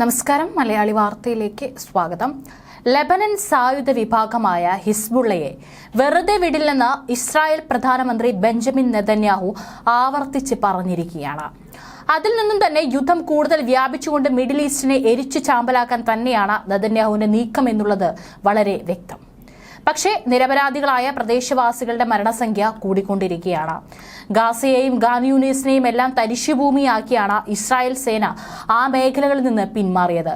നമസ്കാരം. മലയാളി വാർത്തയിലേക്ക് സ്വാഗതം. ലെബനൻ സായുധ വിഭാഗമായ ഹിസ്ബുള്ളയെ വെറുതെ വിടില്ലെന്ന് ഇസ്രായേൽ പ്രധാനമന്ത്രി ബെഞ്ചമിൻ നെതന്യാഹു ആവർത്തിച്ച് പറഞ്ഞിരിക്കുകയാണ്. അതിൽ നിന്നും തന്നെ യുദ്ധം കൂടുതൽ വ്യാപിച്ചുകൊണ്ട് മിഡിൽ ഈസ്റ്റിനെ എരിച്ചു ചാമ്പലാക്കാൻ തന്നെയാണ് നെതന്യാഹുവിന്റെ നീക്കം എന്നുള്ളത് വളരെ വ്യക്തം. പക്ഷേ നിരപരാധികളായ പ്രദേശവാസികളുടെ മരണസംഖ്യ കൂടിക്കൊണ്ടിരിക്കുകയാണ്. ഗാസയെയും ഗാൻയൂനീസിനെയും എല്ലാം തരിശുഭൂമിയാക്കിയാണ് ഇസ്രായേൽ സേന ആ മേഖലകളിൽ നിന്ന് പിന്മാറിയത്.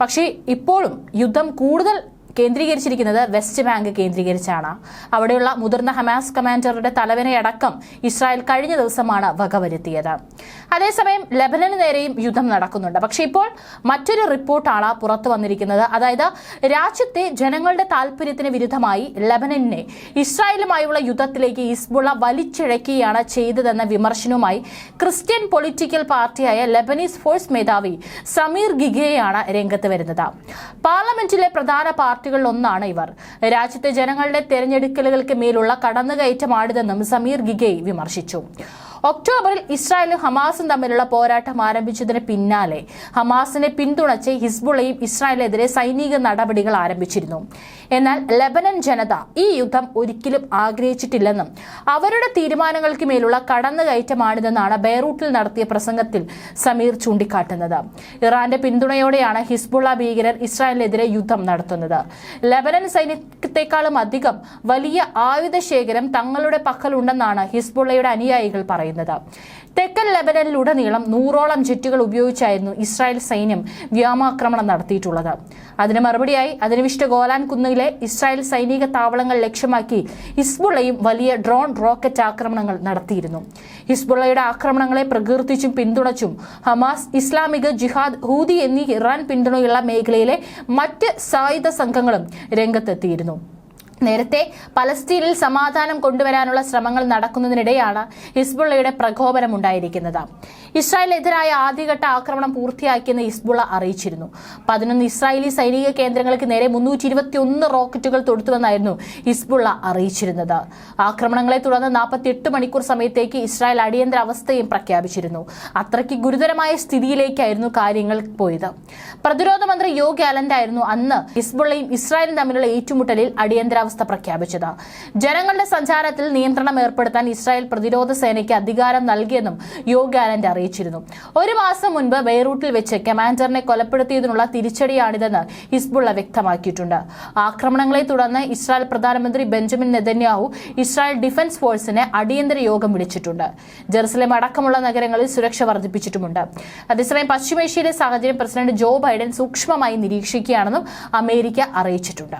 പക്ഷേ ഇപ്പോഴും യുദ്ധം കൂടുതൽ കേന്ദ്രീകരിച്ചിരിക്കുന്നത് വെസ്റ്റ് ബാങ്ക് കേന്ദ്രീകരിച്ചാണ്. അവിടെയുള്ള മുതിർന്ന ഹമാസ് കമാൻഡറുടെ തലവനെയടക്കം ഇസ്രായേൽ കഴിഞ്ഞ ദിവസമാണ് വകവരുത്തിയത് അതേസമയം ലബനന് നേരെയും യുദ്ധം നടക്കുന്നുണ്ട്. പക്ഷേ ഇപ്പോൾ മറ്റൊരു റിപ്പോർട്ടാണ് പുറത്തു വന്നിരിക്കുന്നത്. അതായത് രാജ്യത്തെ ജനങ്ങളുടെ താല്പര്യത്തിന് വിരുദ്ധമായി ലബനനെ ഇസ്രായേലുമായുള്ള യുദ്ധത്തിലേക്ക് ഇസ്ബുള വലിച്ചിഴക്കുകയാണ് ചെയ്തതെന്ന വിമർശനവുമായി ക്രിസ്ത്യൻ പൊളിറ്റിക്കൽ പാർട്ടിയായ ലെബനീസ് ഫോഴ്സ് മേധാവി സമീർ ഗിഗേയാണ് രംഗത്ത് വരുന്നത്. പാർലമെന്റിലെ പ്രധാന പാർട്ടികളിൽ ഒന്നാണ് ഇവർ. രാജ്യത്തെ ജനങ്ങളുടെ തെരഞ്ഞെടുക്കലുകൾക്ക് മേലുള്ള കടന്നുകയറ്റമാണിതെന്നും സമീർ ഗിഗെ വിമർശിച്ചു. ഒക്ടോബറിൽ ഇസ്രായേലും ഹമാസും തമ്മിലുള്ള പോരാട്ടം ആരംഭിച്ചതിന് പിന്നാലെ ഹമാസിനെ പിന്തുണച്ച് ഹിസ്ബുളയും ഇസ്രായേലിനെതിരെ സൈനിക നടപടികൾ ആരംഭിച്ചിരുന്നു. എന്നാൽ ലബനൻ ജനത ഈ യുദ്ധം ഒരിക്കലും ആഗ്രഹിച്ചിട്ടില്ലെന്നും അവരുടെ തീരുമാനങ്ങൾക്ക് മേലുള്ള കടന്നുകയറ്റമാണിതെന്നാണ് ബെയ്റൂട്ടിൽ നടത്തിയ പ്രസംഗത്തിൽ സമീർ ചൂണ്ടിക്കാട്ടുന്നത്. ഇറാന്റെ പിന്തുണയോടെയാണ് ഹിസ്ബുള്ള ഭീകരർ ഇസ്രായേലിനെതിരെ യുദ്ധം നടത്തുന്നത്. ലബനൻ സൈന്യത്തെക്കാളും അധികം വലിയ ആയുധ ശേഖരം തങ്ങളുടെ പക്കലുണ്ടെന്നാണ് ഹിസ്ബുള്ളയുടെ അനുയായികൾ പറയുന്നത്. തെക്കൻ ലെബനനിലുടനീളം നൂറോളം ജെറ്റുകൾ ഉപയോഗിച്ചായിരുന്നു ഇസ്രായേൽ സൈന്യം വ്യോമാക്രമണം നടത്തിയിട്ടുള്ളത്. അതിന് മറുപടിയായി അധിനിവിഷ്ട ഗോലാൻ കുന്നിലെ ഇസ്രായേൽ സൈനിക താവളങ്ങൾ ലക്ഷ്യമാക്കി ഹിസ്ബുള്ളയും വലിയ ഡ്രോൺ റോക്കറ്റ് ആക്രമണങ്ങൾ നടത്തിയിരുന്നു. ഹിസ്ബുള്ളയുടെ ആക്രമണങ്ങളെ പ്രകീർത്തിച്ചും പിന്തുണച്ചും ഹമാസ് ഇസ്ലാമിക ജിഹാദ് ഹൂദി എന്നീ ഇറാൻ പിന്തുണയുള്ള മേഖലയിലെ മറ്റ് സായുധ സംഘങ്ങളും രംഗത്തെത്തിയിരുന്നു. നേരത്തെ പലസ്തീനിൽ സമാധാനം കൊണ്ടുവരാനുള്ള ശ്രമങ്ങൾ നടക്കുന്നതിനിടെയാണ് ഹിസ്ബുള്ളയുടെ പ്രകോപനം പ്രകോപനമുണ്ടായിരിക്കുന്നത് ഇസ്രായേലിനെതിരായ ആദ്യഘട്ട ആക്രമണം പൂർത്തിയാക്കിയെന്ന് ഹിസ്ബുള്ള അറിയിച്ചിരുന്നു. പതിനൊന്ന് ഇസ്രായേലി സൈനിക കേന്ദ്രങ്ങൾക്ക് നേരെ മുന്നൂറ്റി ഇരുപത്തിയൊന്ന് റോക്കറ്റുകൾ തൊടുത്തുവെന്നായിരുന്നു ഹിസ്ബുള്ള അറിയിച്ചിരുന്നത്. ആക്രമണങ്ങളെ തുടർന്ന് നാൽപ്പത്തിയെട്ട് മണിക്കൂർ സമയത്തേക്ക് ഇസ്രായേൽ അടിയന്തര അവസ്ഥയും പ്രഖ്യാപിച്ചിരുന്നു. അത്രയ്ക്ക് ഗുരുതരമായ സ്ഥിതിയിലേക്കായിരുന്നു കാര്യങ്ങൾ പോയത്. പ്രതിരോധ മന്ത്രി യോഗി ആലന്റ് ആയിരുന്നു അന്ന് ഹിസ്ബുള്ളയും ഇസ്രായേലും തമ്മിലുള്ള ഏറ്റുമുട്ടലിൽ അടിയന്തരാവസ്ഥ പ്രഖ്യാപിച്ചത്. ജനങ്ങളുടെ സഞ്ചാരത്തിൽ നിയന്ത്രണം ഏർപ്പെടുത്താൻ ഇസ്രായേൽ പ്രതിരോധ സേനയ്ക്ക് അധികാരം നൽകിയെന്നും യോഗി ഗാലന്റ് അറിയിച്ചിരുന്നു. ഒരു മാസം മുൻപ് ബെയ്റൂട്ടിൽ വെച്ച് കമാൻഡറിനെ കൊലപ്പെടുത്തിയതിനുള്ള തിരിച്ചടിയാണിതെന്ന് ഹിസ്ബുള്ള വ്യക്തമാക്കിയിട്ടുണ്ട്. ആക്രമണങ്ങളെ തുടർന്ന് ഇസ്രായേൽ പ്രധാനമന്ത്രി ബെഞ്ചമിൻ നെതന്യാഹു ഇസ്രായേൽ ഡിഫൻസ് ഫോഴ്സിന് അടിയന്തര യോഗം വിളിച്ചിട്ടുണ്ട്. ജെറുസലേം അടക്കമുള്ള നഗരങ്ങളിൽ സുരക്ഷ വർദ്ധിപ്പിച്ചിട്ടുമുണ്ട്. അതേസമയം പശ്ചിമേഷ്യയിലെ സാഹചര്യം പ്രസിഡന്റ് ജോ ബൈഡൻ സൂക്ഷ്മമായി നിരീക്ഷിക്കുകയാണെന്നും അമേരിക്ക അറിയിച്ചിട്ടുണ്ട്.